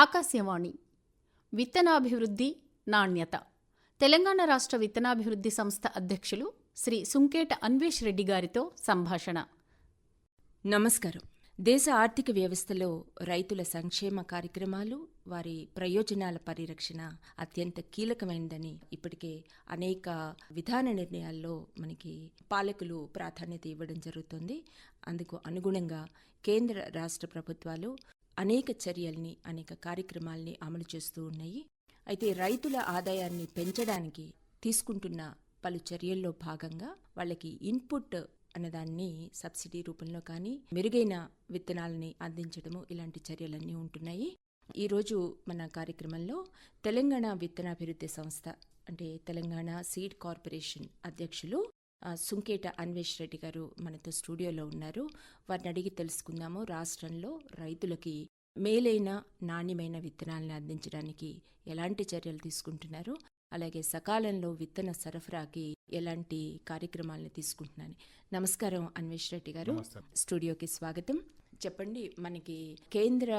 ఆకాశవాణి. విత్తనాభివృద్ధి నాణ్యత. తెలంగాణ రాష్ట్ర విత్తనాభివృద్ధి సంస్థ అధ్యక్షులు శ్రీ సుంకేట అన్వేష్ రెడ్డి గారితో సంభాషణ. నమస్కారం. దేశ ఆర్థిక వ్యవస్థలో రైతుల సంక్షేమ కార్యక్రమాలు వారి ప్రయోజనాల పరిరక్షణ అత్యంత కీలకమైనదని ఇప్పటికే అనేక విధాన నిర్ణయాల్లో మనకి పాలకులు ప్రాధాన్యత ఇవ్వడం జరుగుతుంది. అందుకు అనుగుణంగా కేంద్ర రాష్ట్ర ప్రభుత్వాలు అనేక చర్యల్ని అనేక కార్యక్రమాల్ని అమలు చేస్తూ ఉన్నాయి. అయితే రైతుల ఆదాయాన్ని పెంచడానికి తీసుకుంటున్న పలు చర్యల్లో భాగంగా వాళ్ళకి ఇన్పుట్ అన్నదాన్ని సబ్సిడీ రూపంలో కానీ మెరుగైన విత్తనాలని అందించడము ఇలాంటి చర్యలన్నీ ఉంటున్నాయి. ఈరోజు మన కార్యక్రమంలో తెలంగాణ విత్తనాభివృద్ధి సంస్థ అంటే తెలంగాణ సీడ్ కార్పొరేషన్ అధ్యక్షులు సుంకేట అన్వేష్ రెడ్డి గారు మనతో స్టూడియోలో ఉన్నారు. వారిని అడిగి తెలుసుకుందాము. రాష్ట్రంలో రైతులకి మేలైన నాణ్యమైన విత్తనాలను అందించడానికి ఎలాంటి చర్యలు తీసుకుంటున్నారు? అలాగే సకాలంలో విత్తన సరఫరాకి ఎలాంటి కార్యక్రమాలను తీసుకుంటున్నాను నమస్కారం అన్వేష్ రెడ్డి గారు. స్టూడియోకి స్వాగతం. చెప్పండి మనకి కేంద్ర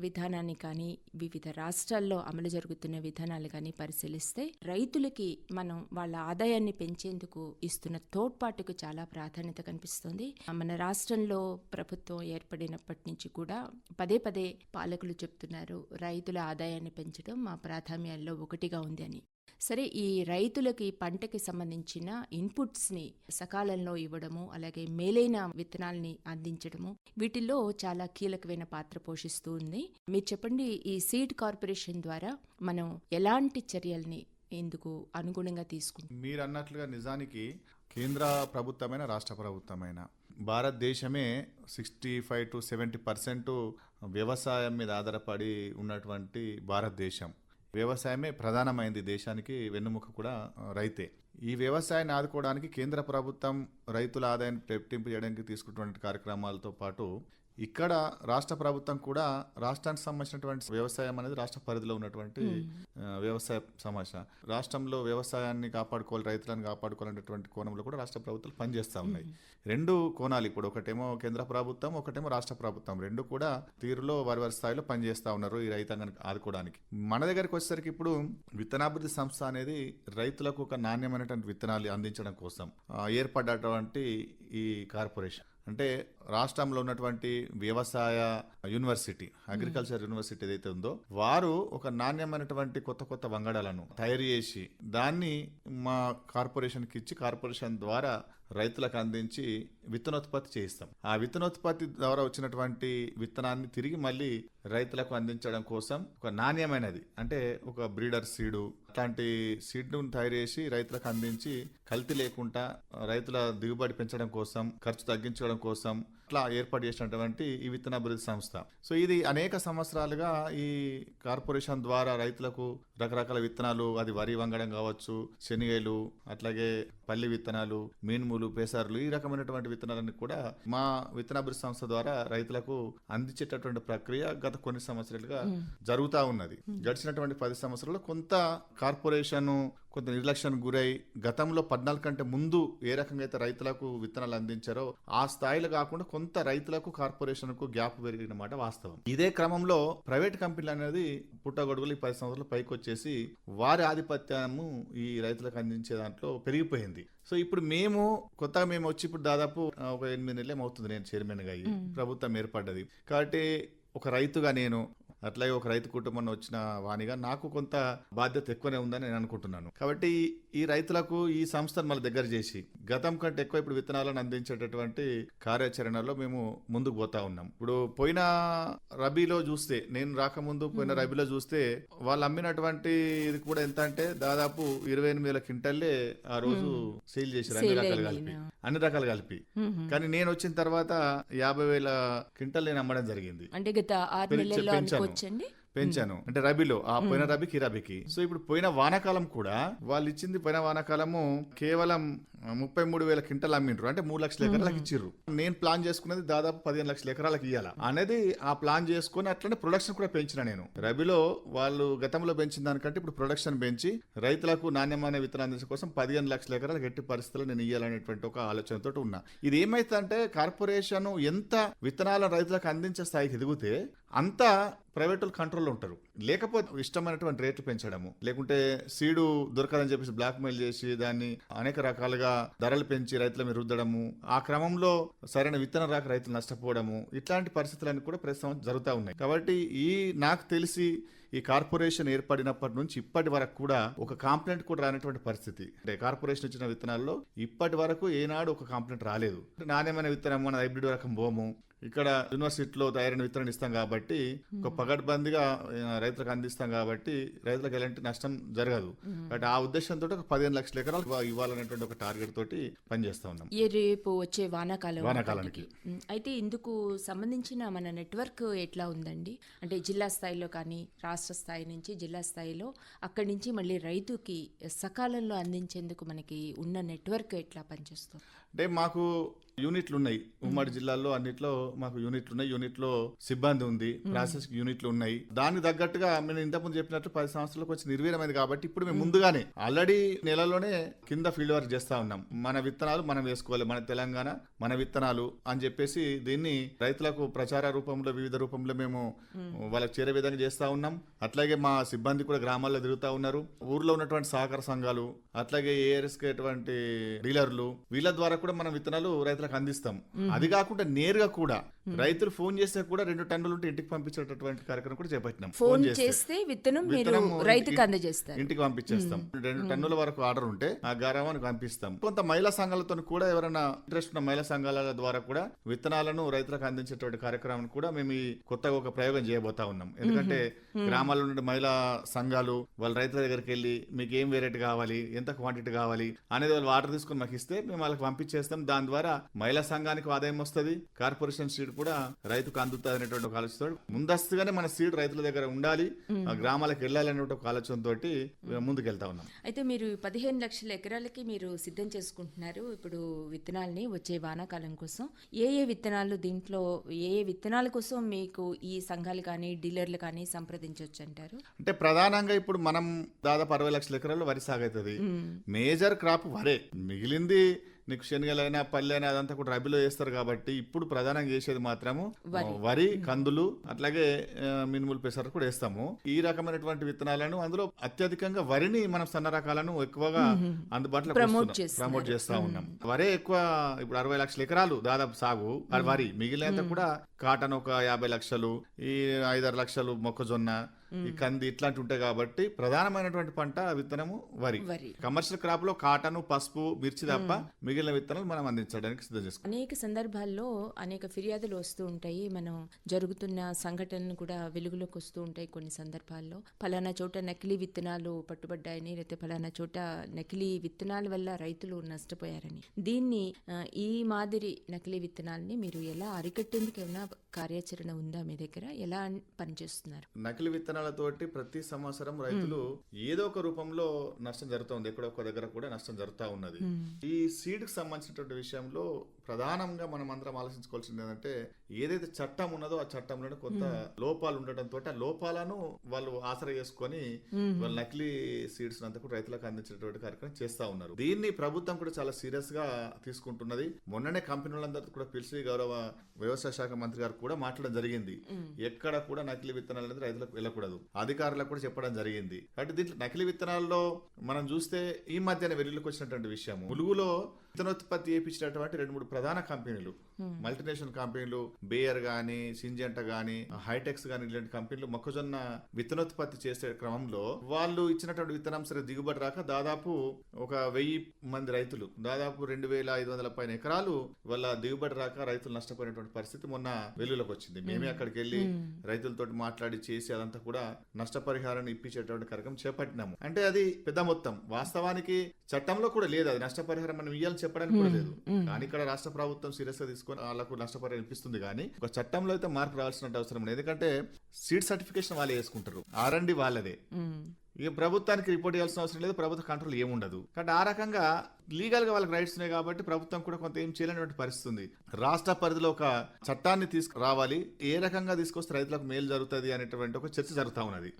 విధానాన్ని కానీ వివిధ రాష్ట్రాల్లో అమలు జరుగుతున్న విధానాలు కానీ పరిశీలిస్తే రైతులకి మనం వాళ్ళ ఆదాయాన్ని పెంచేందుకు ఇస్తున్న తోడ్పాటుకు చాలా ప్రాధాన్యత కనిపిస్తుంది. మన రాష్ట్రంలో ప్రభుత్వం ఏర్పడినప్పటి నుంచి కూడా పదే పదే పాలకులు చెప్తున్నారు రైతుల ఆదాయాన్ని పెంచడం మా ప్రాధాన్యాల్లో ఒకటిగా ఉంది అని. సరే ఈ రైతులకి పంటకి సంబంధించిన ఇన్పుట్స్ని సకాలంలో ఇవ్వడము అలాగే మేలైన విత్తనాల్ని అందించడము వీటిల్లో చాలా కీలకమైన పాత్ర పోషిస్తూ ఉంది. మీరు చెప్పండి ఈ సీడ్ కార్పొరేషన్ ద్వారా మనం ఎలాంటి చర్యల్ని ఇందుకు అనుగుణంగా తీసుకుంటాం? మీరు అన్నట్లుగా నిజానికి కేంద్ర ప్రభుత్వమైన రాష్ట్ర ప్రభుత్వమైన. భారతదేశమే sixty five to seventy percent వ్యవసాయం మీద ఆధారపడి ఉన్నటువంటి భారతదేశం. వ్యవసాయమే ప్రధానమైంది దేశానికి వెన్నుముక కూడా రైతే. ఈ వ్యవసాయాన్ని ఆదుకోవడానికి కేంద్ర ప్రభుత్వం రైతుల ఆదాయాన్ని రెట్టింపు చేయడానికి తీసుకున్నటువంటి కార్యక్రమాలతో పాటు ఇక్కడ రాష్ట్ర ప్రభుత్వం కూడా రాష్ట్రానికి సంబంధించినటువంటి వ్యవసాయం అనేది రాష్ట్ర పరిధిలో ఉన్నటువంటి వ్యవసాయ సమస్య రాష్ట్రంలో వ్యవసాయాన్ని కాపాడుకోవాలి రైతులను కాపాడుకోవాలనేటువంటి కోణంలో కూడా రాష్ట్ర ప్రభుత్వాలు పనిచేస్తూ ఉన్నాయి. రెండు కోణాలు ఇప్పుడు. ఒకటేమో కేంద్ర ప్రభుత్వం ఒకటేమో రాష్ట్ర ప్రభుత్వం. రెండు కూడా తీరులో వారి వారి స్థాయిలో పనిచేస్తూ ఉన్నారు ఈ రైతాంగాన్ని ఆదుకోవడానికి. మన దగ్గరికి వచ్చేసరికి ఇప్పుడు విత్తనాభివృద్ధి సంస్థ అనేది రైతులకు ఒక నాణ్యమైనటువంటి విత్తనాలు అందించడం కోసం ఏర్పడ్డటువంటి ఈ కార్పొరేషన్. అంటే రాష్ట్రంలో ఉన్నటువంటి వ్యవసాయ యూనివర్సిటీ అగ్రికల్చర్ యూనివర్సిటీ ఏదైతే ఉందో వారు ఒక నాణ్యమైనటువంటి కొత్త కొత్త వంగడాలను తయారు చేసి దాన్ని మా కార్పొరేషన్కి ఇచ్చి కార్పొరేషన్ ద్వారా రైతులకు అందించి విత్తనోత్పత్తి చేయిస్తాం. ఆ విత్తనోత్పత్తి ద్వారా వచ్చినటువంటి విత్తనాన్ని తిరిగి మళ్ళీ రైతులకు అందించడం కోసం ఒక నాణ్యమైనది. అంటే ఒక బ్రీడర్ సీడు అట్లాంటి సీడ్ను తయారు చేసి రైతులకు అందించి కల్తీ లేకుండా రైతుల దిగుబడి పెంచడం కోసం ఖర్చు తగ్గించడం కోసం అట్లా ఏర్పాటు చేసినటువంటి ఈ విత్తనాభివృద్ధి సంస్థ. సో ఇది అనేక సంవత్సరాలుగా ఈ కార్పొరేషన్ ద్వారా రైతులకు రకరకాల విత్తనాలు అది వరి వంగడం కావచ్చు శనిగలు అట్లాగే పల్లి విత్తనాలు మీనుములు పేసారులు ఈ రకమైనటువంటి విత్తనాలన్నీ కూడా మా విత్తనాభివృద్ధి సంస్థ ద్వారా రైతులకు అందించేటటువంటి ప్రక్రియ గత కొన్ని సంవత్సరాలుగా జరుగుతూ ఉన్నది. గడిచినటువంటి పది సంవత్సరాల్లో కొంత కార్పొరేషన్ కొంత నిర్లక్ష్యానికి గురై గతంలో పద్నాలుగు కంటే ముందు ఏ రకంగా అయితే రైతులకు విత్తనాలు అందించారో ఆ స్థాయిలో కాకుండా కొంత రైతులకు కార్పొరేషన్కు గ్యాప్ పెరిగిన మాట వాస్తవం. ఇదే క్రమంలో ప్రైవేట్ కంపెనీలు అనేది పుట్టగొడుగులు ఈ పది సంవత్సరాలు పైకి వచ్చేసి వారి ఆధిపత్యము ఈ రైతులకు అందించే దాంట్లో పెరిగిపోయింది. సో ఇప్పుడు మేము కొత్తగా మేము వచ్చి ఇప్పుడు దాదాపు ఒక ఎనిమిది నెలలు అవుతుంది నేను చైర్మన్గా అయ్యి ప్రభుత్వం ఏర్పడ్డది. కాబట్టి ఒక రైతుగా నేను అట్లాగే ఒక రైతు కుటుంబం వచ్చిన వాణిగా నాకు కొంత బాధ్యత ఎక్కువనే ఉందని నేను అనుకుంటున్నాను. కాబట్టి ఈ రైతులకు ఈ సంస్థను మళ్ళీ దగ్గర చేసి గతం కంటే ఎక్కువ ఇప్పుడు విత్తనాలను అందించేటటువంటి కార్యాచరణలో మేము ముందుకు పోతా ఉన్నాం. ఇప్పుడు పోయిన రబీలో చూస్తే నేను రాకముందు పోయిన రబీలో చూస్తే వాళ్ళు అమ్మినటువంటి ఇది కూడా ఎంత అంటే దాదాపు ఇరవై ఎనిమిది వేల క్వింటల్లే ఆ రోజు సేల్ చేశారు. అన్ని రకాలు కలిపి? అన్ని రకాలు కలిపి. కానీ నేను వచ్చిన తర్వాత యాభై వేల క్వింటల్ నేను అమ్మడం జరిగింది. అంటే గత ఆరు నెలల్లో అనుకోవచ్చండి పెంచాను. అంటే రబీలో ఆ పోయిన రబీకి రబీకి. సో ఇప్పుడు పోయిన వానాకాలం కూడా వాళ్ళు ఇచ్చింది పోయిన వానాకాలము కేవలం ముప్పై మూడు వేల క్వింటల్ అమ్మిండ్రు. అంటే మూడు లక్షల ఎకరాలకు ఇచ్చిర్రు. నేను ప్లాన్ చేసుకున్నది దాదాపు పదిహేను లక్షల ఎకరాలకు ఇవ్వాలా అనేది ఆ ప్లాన్ చేసుకుని అట్లనే ప్రొడక్షన్ కూడా పెంచిన నేను. రబీలో వాళ్ళు గతంలో పెంచిన దానికంటే ఇప్పుడు ప్రొడక్షన్ పెంచి రైతులకు నాణ్యమైన విత్తనాలు అందించడం కోసం పదిహేను లక్షల ఎకరాలకు ఎట్టి పరిస్థితుల్లో నేను ఇవ్వాలనేటువంటి ఒక ఆలోచనతో ఉన్నా. ఇది ఏమైతుందంటే కార్పొరేషన్ ఎంత విత్తనాలను రైతులకు అందించే స్థాయికి ఎదిగితే అంత ప్రైవేట్ కంట్రోల్లో ఉంటారు. లేకపోతే ఇష్టమైనటువంటి రేట్లు పెంచడము. లేకుంటే సీడు దొరకదని చెప్పేసి బ్లాక్ మెయిల్ చేసి దాన్ని అనేక రకాలుగా ధరలు పెంచి రైతుల మీద రుద్దడము ఆ క్రమంలో సరైన విత్తనం రాక రైతులు నష్టపోవడము ఇట్లాంటి పరిస్థితులన్నీ కూడా ప్రస్తుతం జరుగుతూ ఉన్నాయి. కాబట్టి ఈ నాకు తెలిసి ఈ కార్పొరేషన్ ఏర్పడినప్పటి నుంచి ఇప్పటి వరకు కూడా ఒక కాంప్లైంట్ కూడా రానటువంటి పరిస్థితి. అంటే కార్పొరేషన్ ఇచ్చిన విత్తనాల్లో ఇప్పటి వరకు ఏనాడు ఒక కాంప్లైంట్ రాలేదు. నాణ్యమైన విత్తనం మన హైబ్రిడ్ రకం భూము ఇక్కడ యూనివర్సిటీలో తయారైన విత్తనం ఇస్తాం కాబట్టి ఒక పగడ్బందీగా రైతులకు అందిస్తాం కాబట్టి రైతులకు ఎలాంటి నష్టం జరగదు. బట్ ఆ ఉద్దేశంతో ఒక పదిహేను లక్షల ఎకరాలు ఇవ్వ- ఇవ్వాలనేటువంటి ఒక టార్గెట్ తోటి పనిచేస్తా ఉన్నాం. రేపు వచ్చే వానాకాలం వానాకాలానికి. అయితే ఇందుకు సంబంధించిన మన నెట్వర్క్ ఎట్లా ఉందండి? అంటే జిల్లా స్థాయిలో కానీ రాష్ట్ర స్థాయి నుంచి జిల్లా స్థాయిలో అక్కడి నుంచి మళ్ళీ రైతుకి సకాలంలో అందించేందుకు మనకి ఉన్న నెట్వర్క్ ఎట్లా పనిచేస్తుంది? అంటే మాకు యూనిట్లు ఉన్నాయి ఉమ్మడి జిల్లాల్లో అన్నిట్లో మాకు యూనిట్లు ఉన్నాయి యూనిట్లో సిబ్బంది ఉంది. ప్రాసెస్ యూనిట్లు ఉన్నాయి దానికి తగ్గట్టుగా మేము ఇంతకుముందు చెప్పినట్టు పది సంవత్సరాలకు వచ్చి నిర్వీర్యమైంది కాబట్టి ఇప్పుడు మేము. ముందుగానే ఆల్రెడీ నెలలోనే కింద ఫీల్డ్ వర్క్ చేస్తా ఉన్నాం. మన విత్తనాలు మనం వేసుకోవాలి. మన తెలంగాణ మన విత్తనాలు అని చెప్పేసి దీన్ని రైతులకు ప్రచార రూపంలో వివిధ రూపంలో మేము వాళ్ళకి చేరే విధంగా చేస్తా ఉన్నాం. అట్లాగే మా సిబ్బంది కూడా గ్రామాల్లో తిరుగుతా ఉన్నారు. ఊర్లో ఉన్నటువంటి సహకార సంఘాలు అట్లాగే ఏఆర్ఎస్ అటువంటి డీలర్లు వీళ్ళ ద్వారా కూడా మనం విత్తనాలు రైతులకు అందిస్తాం. అది కాకుండా నేరుగా కూడా రైతులు ఫోన్ చేస్తే కూడా రెండు టన్నులు ఉంటే ఇంటికి పంపించేటటువంటి కార్యక్రమం కూడా చేపట్టినాం. ఫోన్ చేస్తే విత్తనం మీరు రైతుకి ఇంటికి- అందజేస్తారు. ఇంటికి పంపించేస్తాం. రెండు టన్నుల వరకు ఆర్డర్ ఉంటే ఆ గారావానికి పంపిస్తాం. కొంత మహిళా సంఘాలతో కూడా ఎవరైనా ఇంట్రెస్ట్ ఉన్న మహిళా సంఘాల ద్వారా కూడా విత్తనాలను రైతులకు అందించేటువంటి కార్యక్రమం కూడా మేము ఈ కొత్తగా ఒక ప్రయోగం చేయబోతా ఉన్నాం. ఎందుకంటే గ్రామాల్లో నుండి మహిళా సంఘాలు వాళ్ళ రైతుల దగ్గరికి వెళ్ళి మీకు ఏం వెరైటీ కావాలి ఎంత క్వాంటిటీ కావాలి అనేది వాళ్ళు ఆర్డర్ తీసుకుని మాకు ఇస్తే మేము వాళ్ళకి పంపించేస్తాం. దాని ద్వారా మహిళా సంఘానికి ఆదాయం వస్తుంది కార్పొరేషన్ సీడ్ కూడా రైతుకు అందుతుంది అనేటువంటి ఒక ఆలోచన ముందస్తుగానే మన సీడ్ రైతుల దగ్గర ఉండాలి గ్రామాలకు వెళ్ళాలి అనే ఒక ఆలోచనతో ముందుకెళ్తా ఉన్నాం. అయితే మీరు పదిహేను లక్షల ఎకరాలకి మీరు సిద్ధం చేసుకుంటున్నారు. ఇప్పుడు విత్తనాలని వచ్చే వానాకాలం కోసం ఏ ఏ విత్తనాలు దీంట్లో ఏ ఏ విత్తనాల కోసం మీకు ఈ సంఘాలు కానీ డీలర్లు కానీ సంప్రదించవచ్చు అంటారు? అంటే ప్రధానంగా ఇప్పుడు మనం దాదాపు అరవై లక్షల ఎకరాల్లో వరి సాగు అవుతుంది మేజర్ క్రాప్ వరే. మిగిలింది నీకు శనగలైనా పల్లెైనా అదంతా కూడా రబీలో వేస్తారు కాబట్టి ఇప్పుడు ప్రధానంగా చేసేది మాత్రము వరి. కందులు అట్లాగే మినుములు పెసర కూడా వేస్తాము. ఈ రకమైనటువంటి విత్తనాలను అందులో అత్యధికంగా వరిని మనం సన్న రకాలను ఎక్కువగా అందుబాటులో. ప్రమోట్ చేస్తా ఉన్నాం. వరే ఎక్కువ ఇప్పుడు అరవై లక్షల ఎకరాలు దాదాపు సాగు వరి. మిగిలినంత కూడా కాటన్ ఒక యాభై లక్షలు ఈ ఐదారు లక్షలు మొక్కజొన్న ఈ కంది ఇట్లాంటి ఉంటాయి కాబట్టి ప్రధానమైనటువంటి పంట విత్తనము వరి. కమర్షియల్ క్రాప్లో కాటన్ పసుపు మిర్చి తప్ప మిగిలిన విత్తనాలు మనం అందించడానికి సిద్ధం చేసుకుంటాం. అనేక సందర్భాల్లో అనేక ఫిర్యాదులు వస్తూ ఉంటాయి. మనం జరుగుతున్న సంఘటనలు కూడా వెలుగులోకి వస్తూ ఉంటాయి కొన్ని సందర్భాల్లో. ఫలానా చోట నకిలీ విత్తనాలు పట్టుబడ్డాయని లేకపోతే ఫలానా చోట నకిలీ విత్తనాల వల్ల రైతులు నష్టపోయారని. దీన్ని ఈ మాదిరి నకిలీ విత్తనాలని మీరు ఎలా అరికట్టేందుకు ఏమైనా కార్యాచరణ ఉందా మీ దగ్గర? ఎలా పనిచేస్తున్నారు? నకిలీ విత్తనాలతోటి ప్రతి సంవత్సరం రైతులు ఏదో ఒక రూపంలో నష్టం జరుగుతుంది ఎక్కడో ఒక దగ్గర కూడా నష్టం జరుగుతూ ఉన్నది. ఈ సీడ్కి సంబంధించినటువంటి విషయంలో ప్రధానంగా మనం అందరం ఆలోచించుకోవాల్సింది ఏంటంటే ఏదైతే చట్టం ఉన్నదో ఆ చట్టంలోనే కొంత లోపాలు ఉండటంతో ఆ లోపాలను వాళ్ళు ఆసరా చేసుకొని వాళ్ళ నకిలీ సీడ్స్ అంతా కూడా రైతులకు అందించేటువంటి కార్యక్రమం చేస్తా ఉన్నారు. దీన్ని ప్రభుత్వం కూడా చాలా సీరియస్గా తీసుకుంటున్నది. మొన్ననే కంపెనీలందరూ కూడా పిలిచి గౌరవ వ్యవసాయ శాఖ మంత్రి గారు కూడా మాట్లాడడం జరిగింది. ఎక్కడ కూడా నకిలీ విత్తనాలు అనేది రైతులకు వెళ్ళకూడదు. అధికారులకు కూడా చెప్పడం జరిగింది. కాబట్టి దీంట్లో నకిలీ విత్తనాల్లో మనం చూస్తే ఈ మధ్యన వెలుగులోకి వచ్చినటువంటి విషయం ములుగులో విత్తనోత్పత్తి చేపించినటువంటి రెండు మూడు ప్రధాన కంపెనీలు. మల్టీనేషనల్ కంపెనీలు బేయర్ గాని సింజెంట గాని హైటెక్స్ గాని ఇలాంటి కంపెనీలు మొక్కజొన్న విత్తనోత్పత్తి చేసే క్రమంలో వాళ్ళు ఇచ్చినటువంటి విత్తనం సరే దిగుబడి రాక దాదాపు ఒక వెయ్యి మంది రైతులు దాదాపు రెండు వేల ఐదు వందల పైన ఎకరాలు వాళ్ళ దిగుబడి రాక రైతులు నష్టపోయినటువంటి పరిస్థితి మొన్న వెలుగులోకి వచ్చింది. మేమే అక్కడికి వెళ్ళి రైతులతో మాట్లాడి చేసి అదంతా కూడా నష్టపరిహారాన్ని ఇప్పించేటువంటి కార్యక్రమం చేపట్టినాము. అంటే అది పెద్ద మొత్తం. వాస్తవానికి చట్టంలో కూడా లేదు. అది నష్టపరిహారం మనం ఇవ్వాలని చెప్పడానికి కూడా లేదు. కానీ ఇక్కడ రాష్ట్ర ప్రభుత్వం సీరియస్గా తీసుకొని వాళ్ళకు నష్టపరిహారం ఇప్పిస్తుంది కానీ ఒక చట్టంలో అయితే మార్పు రావాల్సిన అవసరం లేదు. ఎందుకంటే సీట్ సర్టిఫికేషన్ వాళ్ళే వేసుకుంటారు ఆర్ఎండి వాళ్ళదే. మ్మ్. ఇక ప్రభుత్వానికి రిపోర్ట్ చేయాల్సిన అవసరం లేదు. ప్రభుత్వ కంట్రోల్ ఏముండదు. కాబట్టి ఆ రకంగా లీగల్గా వాళ్ళకి రైట్స్ ఉన్నాయి కాబట్టి ప్రభుత్వం కూడా కొంత ఏం చేయలేనటువంటి పరిస్థితి ఉంది. రాష్ట్ర పరిధిలో ఒక చట్టాన్ని తీసుకురావాలి. ఏ రకంగా తీసుకొస్తే రైతులకు మేలు జరుగుతుంది అనేటువంటి ఒక చర్చ జరుగుతా ఉన్నది.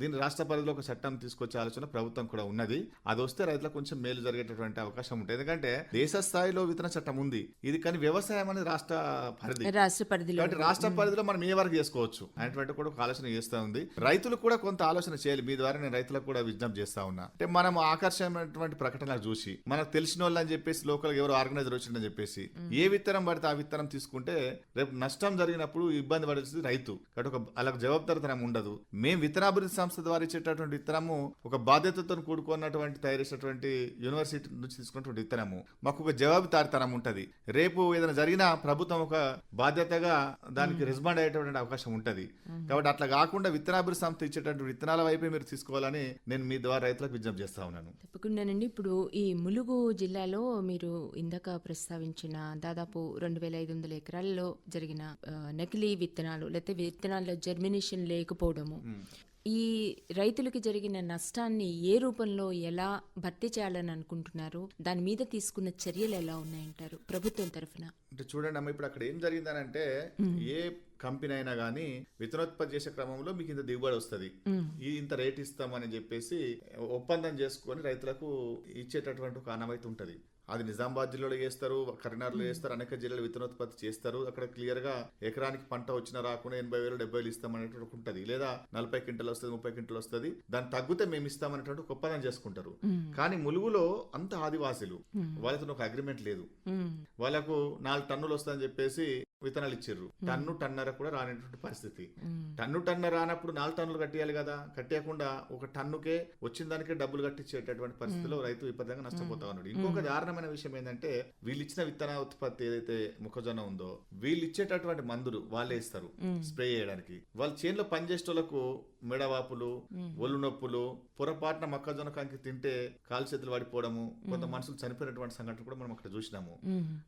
దీని రాష్ట్ర పరిధిలో ఒక చట్టం తీసుకొచ్చే ఆలోచన ప్రభుత్వం కూడా ఉన్నది. అది వస్తే రైతులకు కొంచెం మేలు జరిగేటటువంటి అవకాశం ఉంటుంది. ఎందుకంటే దేశ స్థాయిలో విత్తన చట్టం ఉంది. ఇది కానీ వ్యవసాయం అనేది రాష్ట్ర పరిధి. రాష్ట్ర పరిధిలో రాష్ట్ర పరిధిలో మనం ఏ వరకు చేసుకోవచ్చు అనేటువంటి కూడా ఒక ఆలోచన చేస్తా ఉంది. రైతులు కూడా కొంత ఆలోచన చేయాలి. మీ ద్వారా నేను రైతులకు కూడా విజ్ఞప్తి చేస్తా ఉన్నా. అంటే మనం ఆకర్షణమైనటువంటి ప్రకటనలు చూసి మనకు తెలిసిన వాళ్ళు అని చెప్పేసి లోకల్ ఎవరు ఆర్గనైజర్ వచ్చిందని చెప్పేసి ఏ విత్తనం పడితే ఆ విత్తనం తీసుకుంటే రేపు నష్టం జరిగినప్పుడు ఇబ్బంది పడేది రైతు. కాబట్టి ఒక వాళ్ళకి జవాబుదారితనం ఉండదు. మేము విత్తనాభివృద్ధి సంస్థ ద్వారా ఇచ్చేటటువంటి విత్తనము ఒక బాధ్యతతో కూడుకున్నటువంటి తయారు చేసేటువంటి యూనివర్సిటీ నుంచి తీసుకున్నటువంటి విత్తనము మాకు ఒక జవాబుదారితనం ఉంటది. రేపు ఏదైనా జరిగినా ప్రభుత్వం ఒక బాధ్యతగా దానికి రెస్పాండ్ అయ్యేటటువంటి అవకాశం ఉంటది. కాబట్టి అట్లా కాకుండా విత్తనాభివృద్ధి సంస్థ ఇచ్చేటటువంటి విత్తనాల వైపే మీరు తీసుకోవాలని నేను మీ ద్వారా రైతులకు విజ్ఞప్తి చేస్తా ఉన్నాను. తప్పకుండానండి ఇప్పుడు ఈ ములుగు జిల్లాలో మీరు ఇందాక ప్రస్తావించిన దాదాపు రెండు వేల ఐదు వందల ఎకరాల్లో జరిగిన నకిలీ విత్తనాలు లేకపోతే విత్తనాల్లో జర్మినేషన్ లేకపోవడము. ఈ రైతులకి జరిగిన నష్టాన్ని ఏ రూపంలో ఎలా భర్తీ చేయాలని అనుకుంటున్నారు? దాని మీద తీసుకున్న చర్యలు ఎలా ఉన్నాయంటారు? ప్రభుత్వం తరఫున. అంటే చూడండి అమ్మ ఇప్పుడు అక్కడ ఏం జరిగిందనంటే ఏ కంపెనీ అయినా కానీ విత్తనోత్పత్తి చేసే క్రమంలో మీకు ఇంత దిగుబడి వస్తుంది. ఈ ఇంత రేట్ ఇస్తామని చెప్పేసి ఒప్పందం చేసుకొని రైతులకు ఇచ్చేటటువంటి ఒక ఆనవాయితీ ఉంటది. అది నిజామాబాద్ జిల్లాలో చేస్తారు కరీంనగర్లో చేస్తారు అనేక జిల్లాలు విత్తనోత్పత్తి చేస్తారు. అక్కడ క్లియర్గా ఎకరానికి పంట వచ్చినా రాకుండా ఎనభై వేలు డెబ్బై వేలు ఇస్తాం అనేటువంటి ఉంటుంది. లేదా నలభై క్వింటల్ వస్తుంది ముప్పై క్వింటల్ వస్తుంది. దాన్ని తగ్గితే మేము ఇస్తాం అనేటువంటి ఒక ఒప్పందం చేసుకుంటారు. కానీ ములుగులో అంత ఆదివాసులు. వాళ్ళతో ఒక అగ్రిమెంట్ లేదు. వాళ్ళకు నాలుగు టన్నులు వస్తుందని చెప్పేసి విత్తనాలు ఇచ్చిర్రు. టన్ను టన్నర కూడా రానటువంటి పరిస్థితి. టన్ను టన్నర రానప్పుడు నాలుగు టన్నులు కట్టేయాలి కదా. కట్టేయకుండా ఒక టన్నుకే వచ్చిన దానికే డబ్బులు కట్టించేటటువంటి పరిస్థితిలో రైతు విపరీతంగా నష్టపోతా ఉన్నాడు. ఇంకొక దారుణమైన విషయం ఏంటంటే వీళ్ళు ఇచ్చిన విత్తన ఉత్పత్తి ఏదైతే మొక్కజొన్న ఉందో వీళ్ళు ఇచ్చేటటువంటి మందులు వాళ్ళే ఇస్తారు స్ప్రే చేయడానికి. వాళ్ళ చేనులో పనిచేసేటోళ్ళకు మెడవాపులు ఒళ్ళు నొప్పులు పొరపాటున మొక్కజొన్న కంకి తింటే కాలు చేతులు పడిపోవడము కొంత మనుషులు చనిపోయినటువంటి సంఘటన కూడా మనం అక్కడ చూసినాము.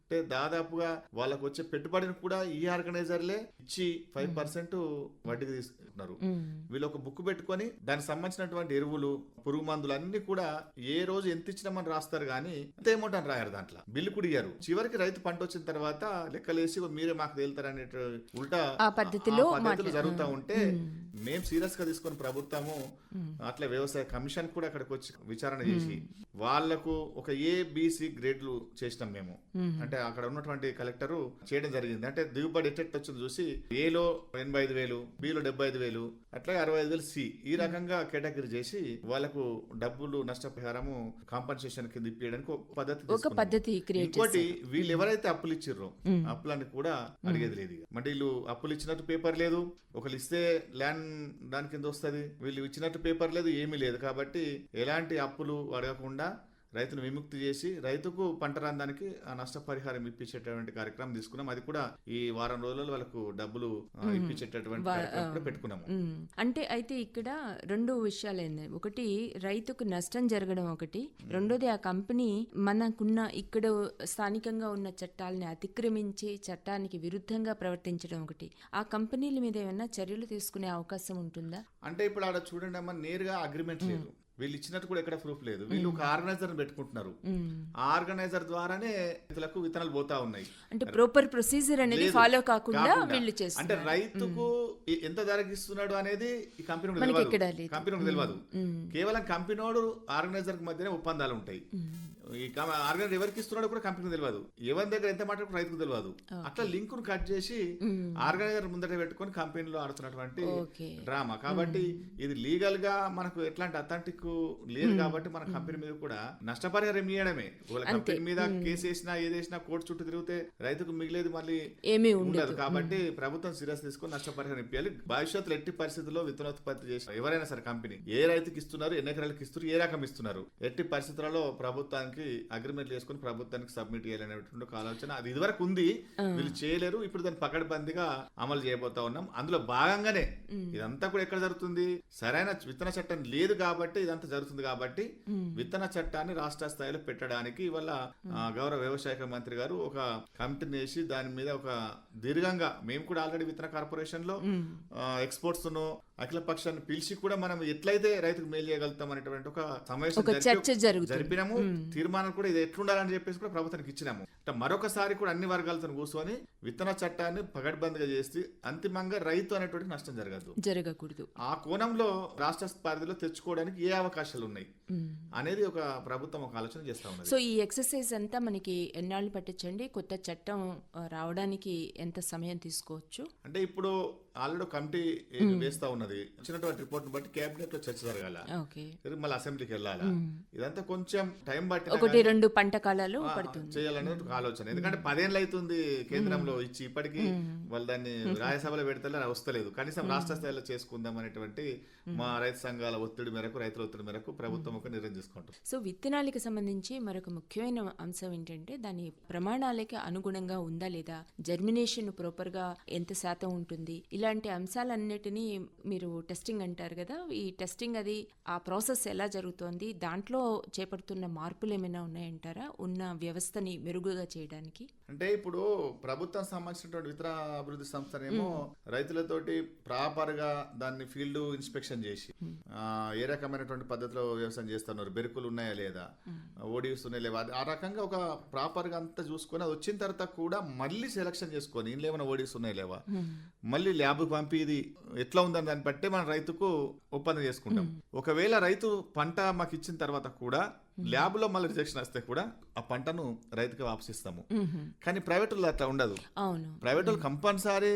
అంటే దాదాపుగా వాళ్ళకు వచ్చే పెట్టుబడిని కూడా ఈ ఆర్గనైజర్లే ఇచ్చి ఫైవ్ పర్సెంట్ వడ్డీకి తీసుకుంటున్నారు. వీళ్ళు ఒక బుక్ పెట్టుకొని దానికి సంబంధించినటువంటి ఎరువులు పురుగు మందులు అన్ని కూడా ఏ రోజు ఎంత ఇచ్చినామని రాస్తారు కానీ అంత అమౌంట్ అని రాయరు దాంట్లో. బిల్లు కూడా ఇయ్యారు. చివరికి రైతు పంట వచ్చిన తర్వాత లెక్కలేసి మీరే మాకు తేలుతారనే ఉల్టా ఆ పద్ధతిలో జరుగుతూ ఉంటే మేము సీరియస్గా తీసుకొని ప్రభుత్వము అట్లా వ్యవసాయ కమిషన్ కూడా అక్కడికి వచ్చి విచారణ చేసి వాళ్ళకు ఒక ఏ బిసి గ్రేడ్లు చేసినాం మేము. అంటే అక్కడ ఉన్నటువంటి కలెక్టర్ చేయడం జరిగింది. అంటే దిగుబడి ఎట్టెట్ వచ్చింది చూసి ఏలో ఎనభై ఐదు వేలు బిలో డెబ్బై ఐదు వేలు అట్లాగే అరవై ఐదు వేలు సి ఈ రకంగా కేటగిరీ చేసి వాళ్ళకు డబ్బులు నష్టపరిహారము కాంపన్సేషన్ కింద ఇప్పించడానికి ఒక పద్ధతి ఒక. పద్ధతి క్రియేట్ ఇంకోటి వీళ్ళు ఎవరైతే అప్పులు ఇచ్చిర్రో అప్పులని కూడా అడిగేది లేదు. అంటే వీళ్ళు అప్పులు ఇచ్చినట్టు పేపర్ లేదు. ఒకళ్ళు ఇస్తే ల్యాండ్ దాని కింద వస్తుంది. వీళ్ళు ఇచ్చినట్టు పేపర్ లేదు ఏమీ లేదు. కాబట్టి ఎలాంటి అప్పులు అడగకుండా రైతును విముక్తి చేసి రైతుకు పంట రందానికి ఆ నష్టపరిహారం ఇప్పించేటటువంటి కార్యక్రమం తీసుకున్నాం. అది కూడా ఈ వారం రోజులలో వాళ్ళకు డబ్బులు ఇప్పించేటటువంటి కూడా పెట్టుకున్నాము. అంటే అయితే ఇక్కడ రెండు విషయాలు ఏంది ఒకటి రైతుకు నష్టం జరగడం ఒకటి. రెండోది ఆ కంపెనీ మనకున్న ఇక్కడ స్థానికంగా ఉన్న చట్టాలని అతిక్రమించి చట్టానికి విరుద్ధంగా ప్రవర్తించడం ఒకటి. ఆ కంపెనీల మీద ఏమైనా చర్యలు తీసుకునే అవకాశం ఉంటుందా? అంటే ఇప్పుడు ఆడ చూడండి అమ్మ నేరుగా అగ్రిమెంట్ లేదు. వీళ్ళు ఇచ్చినట్టు కూడా ఎక్కడ ప్రూఫ్ లేదు. వీళ్ళు ఒక ఆర్గనైజర్ పెట్టుకుంటున్నారు. ఆర్గనైజర్ ద్వారానే రైతులకు విత్తనాలు పోతా ఉన్నాయి. అంటే ప్రాపర్ ప్రొసీజర్ అనేది. ఫాలో కాకుండా. వీళ్ళు అంటే చేస్తారు రైతుకు ఎ- ఎంత ధరకి ఇస్తున్నాడు అనేది ఈ కంపెనీ ఎక్కడా తెలియదు. కేవలం కంపెనీడు ఆర్గనైజర్ మధ్యనే ఒప్పందాలు ఉంటాయి. ఈ ఆర్గనైజర్ ఎవరికి ఇస్తున్నాడో కూడా కంపెనీకి తెలియదు ఎవరి దగ్గర ఎంత మాట్లాడుకు రైతుకు తెలియదు అట్లా లింక్ను కట్ చేసి ఆర్గనైజర్ ముందట పెట్టుకొని కంపెనీలో ఆడుతున్నటువంటి డ్రామా. కాబట్టి ఇది లీగల్గా మనకు ఎట్లాంటి అథాంటిక్ లేదు కాబట్టి మన కంపెనీ మీద కూడా నష్టపరిహారం ఇవ్వడమే ఒకవేళ కంపెనీ మీద కేసు వేసినా ఏదేసినా కోర్టు చుట్టూ తిరిగితే రైతుకు మిగిలేదు మళ్ళీ ఏమీ ఉండదు. కాబట్టి ప్రభుత్వం సీరియస్ తీసుకొని నష్టపరిహారం ఇప్పించాలి భవిష్యత్తులో ఎట్టి పరిస్థితుల్లో విత్తనోత్పత్తి చేసి ఎవరైనా సరే కంపెనీ ఏ రైతుకి ఇస్తున్నారు ఎన్ని ఎకరాలకు ఇస్తున్నారు ఏ రకం ఇస్తున్నారు ఎట్టి పరిస్థితులలో ప్రభుత్వానికి అగ్రిమెంట్ చేసుకుని ప్రభుత్వానికి సబ్మిట్ చేయాలనేటువంటి ఒక ఆలోచన అది ఇదివరకు ఉంది. వీళ్ళు చేయలేరు. ఇప్పుడు దాన్ని పకడ్బందీగా అమలు చేయబోతా ఉన్నాం. అందులో భాగంగానే ఇదంతా కూడా ఎక్కడ జరుగుతుంది? సరైన విత్తన చట్టం లేదు కాబట్టి ఇదంతా జరుగుతుంది కాబట్టి విత్తన చట్టాన్ని రాష్ట్ర స్థాయిలో పెట్టడానికి ఇవాళ గౌరవ వ్యవసాయ మంత్రి గారు ఒక కమిటీని వేసి దాని మీద ఒక దీర్ఘంగా మేము కూడా ఆల్రెడీ విత్తన కార్పొరేషన్లో ఎక్స్పోర్ట్స్ను అఖిల పక్షాన్ని పిలిచి కూడా మనం ఎట్లయితే రైతుకు మేలు చేయగలుగుతాం అనేటువంటి ఒక సమావేశం. జరిపినాము. తీర్మానం తీర్మానం కూడా ఇది ఎట్లుండాలని చెప్పేసి కూడా ప్రభుత్వానికి ఇచ్చినాము. అంటే మరొకసారి కూడా అన్ని వర్గాలతో కూర్చొని విత్తన చట్టాన్ని పగడ్బందీగా చేసి అంతిమంగా రైతు అనేటువంటి నష్టం జరగదు. జరగకూడదు. ఆ కోణంలో రాష్ట్ర పరిధిలో తెచ్చుకోవడానికి ఏ అవకాశాలు ఉన్నాయి. అనేది ఒక ప్రభుత్వం ఒక ఆలోచన చేస్తా ఉన్నది. సో ఈ ఎక్సర్సైజ్ అంతా మనకి ఎన్నాళ్ళు పట్టచ్చండి కొత్త చట్టం రావడానికి ఎంత సమయం తీసుకోవచ్చు? అంటే ఇప్పుడు ఆల్రెడీ కమిటీ వేస్తా ఉన్నది. వచ్చినటువంటి రిపోర్ట్ బట్టి కేబినెట్లో చర్చ జరగాల. మళ్ళీ అసెంబ్లీకి వెళ్ళాలా? ఇదంతా కొంచెం టైం బట్టి ఒకటి రెండు పంట కాలాలు పడుతుంది. చేయాలనేది ఒక ఆలోచన. ఎందుకంటే పదేళ్ళు అవుతుంది కేంద్రంలో ఇచ్చి ఇప్పటికీ వాళ్ళు దాన్ని రాజ్యసభలో పెడితే వస్తలేదు కనీసం రాష్ట్ర స్థాయిలో చేసుకుందాం అనేటువంటి మా రైతు సంఘాల ఒత్తిడి మేరకు రైతుల ఒత్తిడి మేరకు ప్రభుత్వం ఒక నిర్ణయం తీసుకుంటుంది. సో విత్తనాలకు సంబంధించి మరొక ముఖ్యమైన అంశం ఏంటంటే దాని ప్రమాణాలకి అనుగుణంగా ఉందా లేదా? జర్మినేషన్ ప్రాపర్గా ఎంత శాతం ఉంటుంది? ఇలాంటి అంశాలన్నిటినీ మీరు టెస్టింగ్ అంటారు కదా. ఈ టెస్టింగ్ అది ఆ ప్రాసెస్ ఎలా జరుగుతోంది? దాంట్లో చేపడుతున్న మార్పులు ఏమైనా ఉన్నాయంటారా? ఉన్న వ్యవస్థని మెరుగుగా చేయడానికి? అంటే ఇప్పుడు ప్రభుత్వం సంబంధించినటువంటి విత్తన అభివృద్ధి సంస్థనేమో రైతులతోటి ప్రాపర్గా దాన్ని ఫీల్డ్ ఇన్స్పెక్షన్ చేసి ఆ, ఏ రకమైనటువంటి పద్ధతిలో వ్యవసాయం చేస్తున్నారు? బెరుకులు ఉన్నాయా లేదా? ఓడిస్ ఉన్నాయా లేవా ఆ రకంగా ఒక ప్రాపర్గా అంతా చూసుకొని అది వచ్చిన తర్వాత కూడా మళ్ళీ సెలక్షన్ చేసుకొని ఇంట్లో ఏమైనా ఓడిస్ ఉన్నాయా లేవా? మళ్ళీ ల్యాబ్ పంపి ఇది ఎట్లా ఉందని దాన్ని బట్టే మనం రైతుకు ఒప్పందం చేసుకుంటాం. ఒకవేళ రైతు పంట మాకు ఇచ్చిన తర్వాత కూడా ల్యాబ్లో మళ్ళీ రిజెక్షన్ వస్తే కూడా ఆ పంటను రైతుకి వాపసిస్తాము కానీ ప్రైవేట్ అట్లా ఉండదు. ప్రైవేట్ వాళ్ళు కంపల్సరీ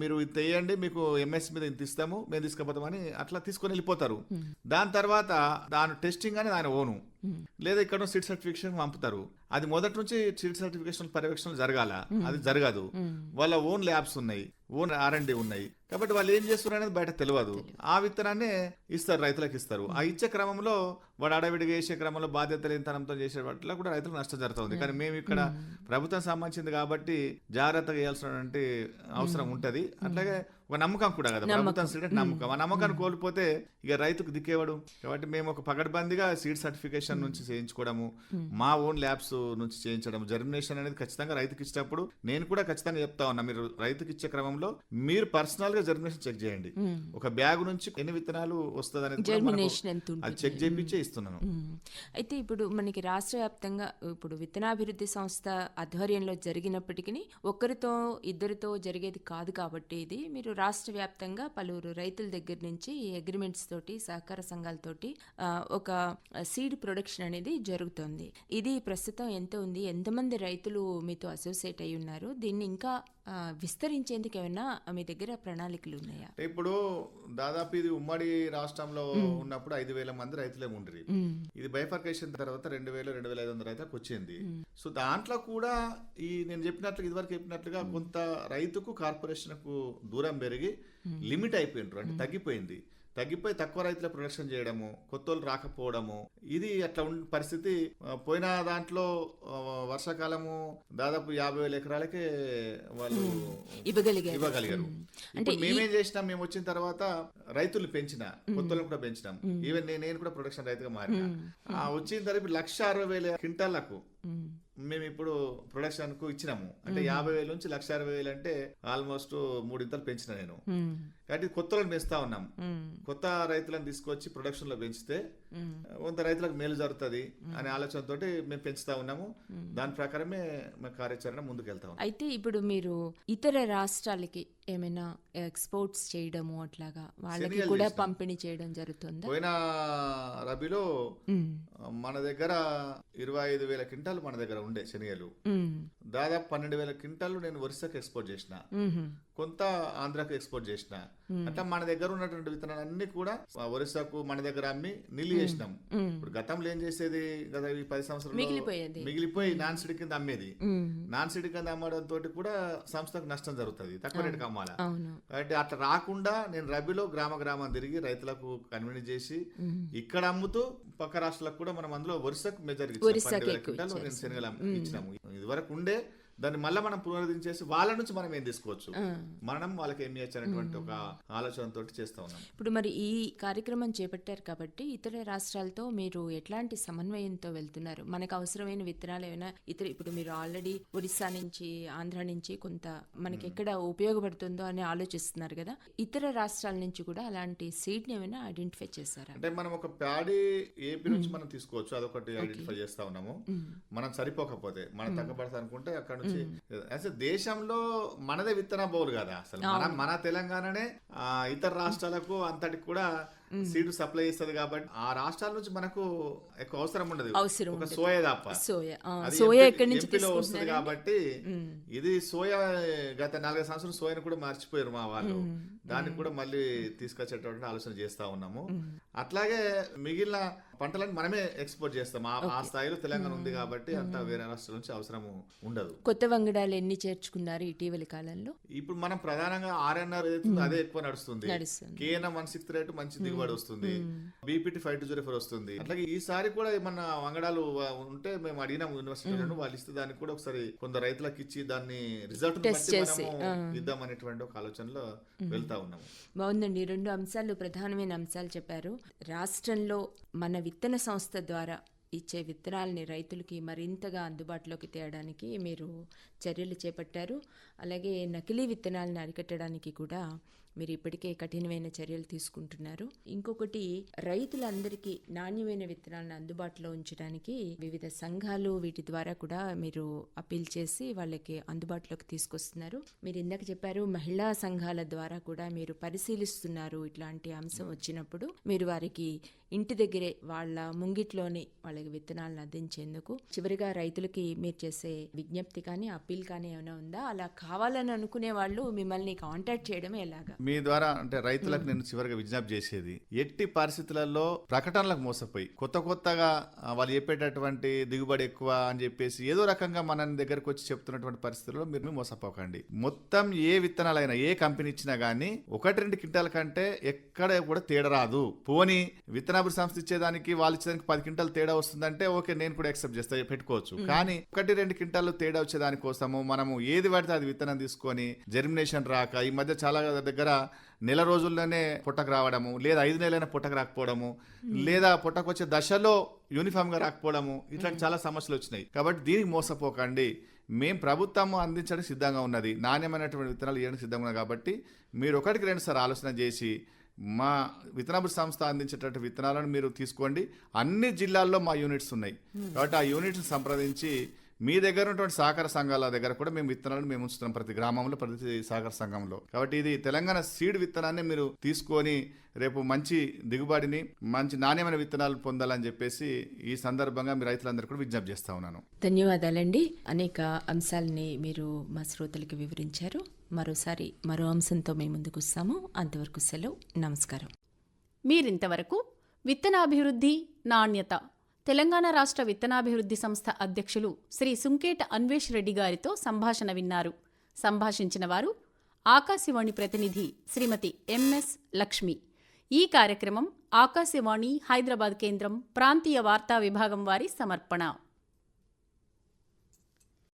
మీరు ఇది తెయ్యండి మీకు ఎంఎస్ మీద ఇంత ఇస్తాము మేము తీసుకుపోతామని అట్లా తీసుకొని వెళ్ళిపోతారు. దాని తర్వాత దాని టెస్టింగ్ అనేది ఆయన ఓను. లేదా ఇక్కడ సీట్ సర్టిఫికేషన్ పంపుతారు. అది మొదటి నుంచి సీట్ సర్టిఫికేషన్ పర్యవేక్షణలు జరగాల. అది జరగదు. వాళ్ళ ఓన్ ల్యాబ్స్ ఉన్నాయి. ఓన్ ఆర్ అండ్ ఉన్నాయి. కాబట్టి వాళ్ళు ఏం చేస్తున్నారు అనేది బయట తెలియదు. ఆ విత్తనాన్ని ఇస్తారు రైతులకు ఇస్తారు. ఆ ఇచ్చే క్రమంలో వాడు అడవిడిగా వేసే క్రమంలో బాధ్యత లేనితనంతో చేసే వాటిలో కూడా రైతులకు నష్టం జరుగుతుంది. కానీ మేము ఇక్కడ ప్రభుత్వం సంబంధించింది కాబట్టి జాగ్రత్తగా చేయాల్సినటువంటి అవసరం ఉంటది. అట్లాగే ఒక నమ్మకం కూడా కదా ప్రభుత్వం సీడ్ అంటే నమ్మకం. ఆ నమ్మకాన్ని కోల్పోతే ఇక రైతుకు దిక్కేవాడు. కాబట్టి మేము ఒక పగడ్బందీగా సీడ్ సర్టిఫికేషన్ నుంచి చేయించుకోవడము మా ఓన్ ల్యాబ్స్ నుంచి చేయించడం జర్మినేషన్ అనేది ఖచ్చితంగా రైతుకి ఇచ్చినప్పుడు నేను కూడా ఖచ్చితంగా చెప్తా ఉన్నా మీరు రైతుకి ఇచ్చే క్రమంలో మీరు పర్సనల్గా జర్మినేషన్ చెక్ చేయండి ఒక బ్యాగ్ నుంచి ఎన్ని విత్తనాలు వస్తుంది అనేది అది చెక్ చేయించే ఇస్తున్నాను. అయితే ఇప్పుడు మనకి రాష్ట్ర వ్యాప్తంగా ఇప్పుడు విత్తనాభివృద్ధి సంస్థ ఆధ్వర్యంలో జరిగినప్పటికీ ఒక్కరితో ఇద్దరితో జరిగేది కాదు కాబట్టి ఇది మీరు రాష్ట్ర వ్యాప్తంగా పలువురు రైతుల దగ్గర నుంచి అగ్రిమెంట్స్ తోటి సహకార సంఘాలతోటి ఒక సీడ్ ప్రొడక్షన్ అనేది జరుగుతుంది. ఇది ప్రస్తుతం ఎంత ఉంది? ఎంతమంది రైతులు మీతో అసోసియేట్ అయి ఉన్నారు? దీన్ని ఇంకా విస్తరించేందుకు ఏమైనా మీ దగ్గర ప్రణాళికలు ఉన్నాయా? ఇప్పుడు దాదాపు ఇది ఉమ్మడి రాష్ట్రంలో ఉన్నప్పుడు ఐదు వేల మంది రైతులే ఉండ్రి. ఇది బైఫర్కేషన్ తర్వాత రెండు వేలు రెండు వేల ఐదు వందల రైతులకు వచ్చింది. సో దాంట్లో కూడా ఈ నేను చెప్పినట్లు ఇదివరకు చెప్పినట్లుగా కొంత రైతుకు కార్పొరేషన్కు దూరం పెరిగి లిమిట్ అయిపోయిండ్రు అంటే తగ్గిపోయింది. తగ్గిపోయి తక్కువ రైతుల ప్రొడక్షన్ చేయడము కొత్త రాకపోవడము ఇది అట్లా ఉన్న పరిస్థితి. పోయిన దాంట్లో వర్షాకాలము దాదాపు యాభై వేల ఎకరాలకే వాళ్ళు ఇవ్వగలిగారు. ఇవ్వగలిగారు. ఇప్పుడు మేమేం చేసినాం మేము వచ్చిన తర్వాత రైతులు పెంచిన కొత్తలను కూడా పెంచినాం. ఈవెన్ నేను నేను కూడా ప్రొడక్షన్ రైతుగా మారిన. ఆ వచ్చిన తర్వాత లక్ష అరవై వేల క్వింటాలకు మ్మ్. ఇప్పుడు ప్రొడక్షన్కు ఇచ్చినాము. అంటే యాభై వేల నుంచి లక్ష అరవై వేలు అంటే ఆల్మోస్ట్ మూడింతలు పెంచిన నేను. కాబట్టి కొత్తలను పెంచుతా ఉన్నాం. కొత్త రైతులను తీసుకొచ్చి ప్రొడక్షన్లో పెంచితే. కొంత రైతులకు మేలు జరుగుతుంది అనే ఆలోచనతోటి మేము పెంచుతా ఉన్నాము దాని ప్రకారమే మేము కార్యాచరణ ముందుకు వెళ్తా ఉన్నాం అయితే ఇప్పుడు మీరు ఇతర రాష్ట్రాలకి ఏమైనా ఎక్స్పోర్ట్స్ చేయడము అట్లాగా వాళ్ళకి కూడా. పంపిణీ చేయడం జరుగుతుందా పోయిన రబీలో. మన దగ్గర ఇరవై ఐదు వేల క్వింటాలు మన దగ్గర ఉండే శనగలు మ్మ్. దాదాపు పన్నెండు వేల క్వింటాలు నేను ఒరిస్సాకి ఎక్స్పోర్ట్ చేసిన. కొంత ఆంధ్రాకు ఎక్స్పోర్ట్ చేసిన అట్లా మన దగ్గర ఉన్నటువంటి విత్తనాలన్నీ కూడా ఒరిస్సాకు మన దగ్గర అమ్మి నిల్లు చేసినాం. ఇప్పుడు గతంలో ఏం చేసేది? గత ఈ పది సంవత్సరాలు మిగిలిపోయేది. మిగిలిపోయి నాన్ సిడి కింద అమ్మేది. మ్మ్. నాన్ సిడి కింద అమ్మడం తోటి కూడా సంస్థకు నష్టం జరుగుతుంది. తక్కువ రేటుకి అమ్మాలా? కాబట్టి అట్లా రాకుండా నేను రబీలో గ్రామ గ్రామం తిరిగి రైతులకు కన్వీన్స్ చేసి ఇక్కడ అమ్ముతూ పక్క రాష్ట్రాలకు కూడా మనం అందులో వరుసకు మెజర్ ఇచ్చినాము. ఇది వరకు ఉండే దాన్ని మళ్ళీ మనం పునరుద్ధరించేసి వాళ్ళ నుంచి మనం ఏం తీసుకోవచ్చు? మనం వాళ్ళకి ఏం చేయొచ్చు అనేటువంటి ఒక ఆలోచనతో చేస్తా ఉన్నాం. ఇప్పుడు మరి ఈ కార్యక్రమం చేపట్టారు కాబట్టి ఇతర రాష్ట్రాలతో మీరు ఎట్లాంటి సమన్వయంతో వెళ్తున్నారు? మనకు అవసరమైన విత్తనాలు ఏమైనా ఇతర ఇప్పుడు మీరు ఆల్రెడీ ఒడిస్సా నుంచి ఆంధ్ర నుంచి కొంత మనకి ఎక్కడ ఉపయోగపడుతుందో అని ఆలోచిస్తున్నారు కదా. ఇతర రాష్ట్రాల నుంచి కూడా అలాంటి సీడ్ ఏమైనా ఐడెంటిఫై చేశారా? అంటే మనం ఒక ప్యాడీ ఏపీ నుంచి మనం తీసుకోవచ్చు. అదొకటి ఐడెంటిఫై చేస్తా ఉన్నాము. మనం సరిపోకపోతే మనం తగ్గబడతా అనుకుంటే అక్కడ నుంచి అసలు దేశంలో మనదే విత్తన బౌల్ కదా అసలు. మన మన తెలంగాణనే ఆ, ఇతర రాష్ట్రాలకు అంతటికి కూడా సీడ్ సప్లై చేస్తుంది కాబట్టి ఆ రాష్ట్రాల నుంచి మనకు ఎక్కువ అవసరం ఉండదు. ఒక సోయా తప్ప సోయా ఎక్కడి నుంచి వస్తుంది కాబట్టి ఇది సోయా గత నాలుగైదు సంవత్సరం సోయాను కూడా మర్చిపోయారు మా వాళ్ళు. దానికి కూడా మళ్ళీ తీసుకొచ్చేటటువంటి ఆలోచన చేస్తా ఉన్నాము. అట్లాగే మిగిలిన పంటలను మనమే ఎక్స్పోర్ట్ చేస్తాం. ఆ- స్థాయిలో తెలంగాణ ఉంది కాబట్టి అంత వేరే రాష్ట్రాల నుంచి అవసరం ఉండదు. కొత్త వంగడాలు ఎన్ని చేర్చుకున్నారు ఇటీవలి కాలంలో? ఇప్పుడు మనం ప్రధానంగా ఆర్ఎన్ఆర్ అదే ఎక్కువ నడుస్తుంది. కేఎన్ఎం వన్ సిక్స్ రేట్ మంచి దిగుబడి వస్తుంది. BPT five two zero four వస్తుంది. అట్లాగే ఈసారి కూడా ఏమన్నా వంగడాలు ఉంటే మేము అడిగినాం యూనివర్సిటీ వాళ్ళు ఇస్తే దానికి కూడా ఒకసారి కొందరు రైతులకు ఇచ్చి దాన్ని రిజల్ట్ ఇద్దాం అనేటువంటి ఒక ఆలోచనలో వెళ్తా. ఉన్నాము. బాగుందండి. రెండు అంశాలు ప్రధానమైన అంశాలు చెప్పారు. రాష్ట్రంలో మన విత్తన సంస్థ ద్వారా ఇచ్చే విత్తనాలని రైతులకి మరింతగా అందుబాటులోకి తేయడానికి మీరు చర్యలు చేపట్టారు. అలాగే నకిలీ విత్తనాలను అరికట్టడానికి కూడా మీరు ఇప్పటికే కఠినమైన చర్యలు తీసుకుంటున్నారు. ఇంకొకటి రైతులందరికీ నాణ్యమైన విత్తనాలను అందుబాటులో ఉంచడానికి వివిధ సంఘాలు వీటి ద్వారా కూడా మీరు అప్పీల్ చేసి వాళ్ళకి అందుబాటులోకి తీసుకొస్తున్నారు. మీరు ఇందాక చెప్పారు మహిళా సంఘాల ద్వారా కూడా మీరు పరిశీలిస్తున్నారు ఇట్లాంటి అంశం వచ్చినప్పుడు. మీరు వారికి ఇంటి దగ్గరే వాళ్ళ ముంగిట్లోనే వాళ్ళకి విత్తనాలను అందించేందుకు చివరిగా రైతులకి మీరు చేసే విజ్ఞప్తి కానీ అప్పీల్ కానీ ఏమైనా ఉందా? అలా కావాలని అనుకునే వాళ్ళు మిమ్మల్ని కాంటాక్ట్ చేయడం ఎలాగా? మీ ద్వారా అంటే రైతులకు నేను చివరిగా విజ్ఞప్తి చేసేది ఎట్టి పరిస్థితులలో ప్రకటనలకు మోసపోయి కొత్త కొత్తగా వాళ్ళు చెప్పేటటువంటి దిగుబడి ఎక్కువ అని చెప్పేసి ఏదో రకంగా మన దగ్గరకు వచ్చి చెప్తున్నటువంటి పరిస్థితుల్లో మీరు మోసపోకండి. మొత్తం ఏ విత్తనాలైనా ఏ కంపెనీ ఇచ్చినా గానీ ఒకటి రెండు క్వింటాల కంటే ఎక్కడ కూడా తేడా రాదు. పోని విత్తనాభివృద్ధి సంస్థ ఇచ్చేదానికి వాళ్ళు ఇచ్చేదానికి పది క్వింటాలు తేడా వస్తుందంటే ఓకే నేను కూడా యాక్సెప్ట్ చేస్తా పెట్టుకోవచ్చు. కానీ ఒకటి రెండు క్వింటాలు తేడా వచ్చేదాని కోసము మనము ఏది పడితే అది విత్తనం తీసుకొని జెర్మినేషన్ రాక ఈ మధ్య చాలా దగ్గర నెల రోజుల్లోనే పుట్టకు రావడము లేదా ఐదు నెలలైనా పుట్టకు రాకపోవడము లేదా పుట్టకు వచ్చే దశలో యూనిఫామ్గా రాకపోవడము ఇట్లాంటి చాలా సమస్యలు వచ్చినాయి. కాబట్టి దీనికి మోసపోకండి. మేం ప్రభుత్వం అందించడానికి సిద్ధంగా ఉన్నది. నాణ్యమైనటువంటి విత్తనాలు ఇవ్వడానికి సిద్ధంగా ఉన్నది కాబట్టి మీరు ఒకటికి రెండు సార్లు ఆలోచన చేసి మా విత్తనాభివృద్ధి సంస్థ అందించేటటువంటి విత్తనాలను మీరు తీసుకోండి. అన్ని జిల్లాల్లో మా యూనిట్స్ ఉన్నాయి. కాబట్టి ఆ యూనిట్స్ సంప్రదించి మీ దగ్గర ఉన్నటువంటి సహకార సంఘాల దగ్గర కూడా మేము విత్తనాలను మేము ఉంచుతున్నాం ప్రతి గ్రామంలో ప్రతి సహకార సంఘంలో. కాబట్టి ఇది తెలంగాణ సీడ్ విత్తనాన్ని మీరు తీసుకొని రేపు మంచి దిగుబడిని మంచి నాణ్యమైన విత్తనాలు పొందాలని చెప్పేసి ఈ సందర్భంగా మీ రైతులందరూ కూడా విజ్ఞప్తి చేస్తా ఉన్నాను. ధన్యవాదాలండి. అనేక అంశాలని మీరు మా శ్రోతలకు వివరించారు. మరోసారి మరో అంశంతో మేము ముందుకు వస్తాము. అంతవరకు సెలవు. నమస్కారం. మీరింతవరకు విత్తనాభివృద్ధి నాణ్యత తెలంగాణ రాష్ట్ర విత్తనాభివృద్ధి సంస్థ అధ్యక్షులు శ్రీ సుంకేట అన్వేష్ రెడ్డి గారితో సంభాషణ విన్నారు. సంభాషించిన వారు ఆకాశవాణి ప్రతినిధి శ్రీమతి ఎంఎస్ లక్ష్మి. ఈ కార్యక్రమం ఆకాశవాణి హైదరాబాద్ కేంద్రం ప్రాంతీయ వార్తా విభాగం వారి సమర్పణ.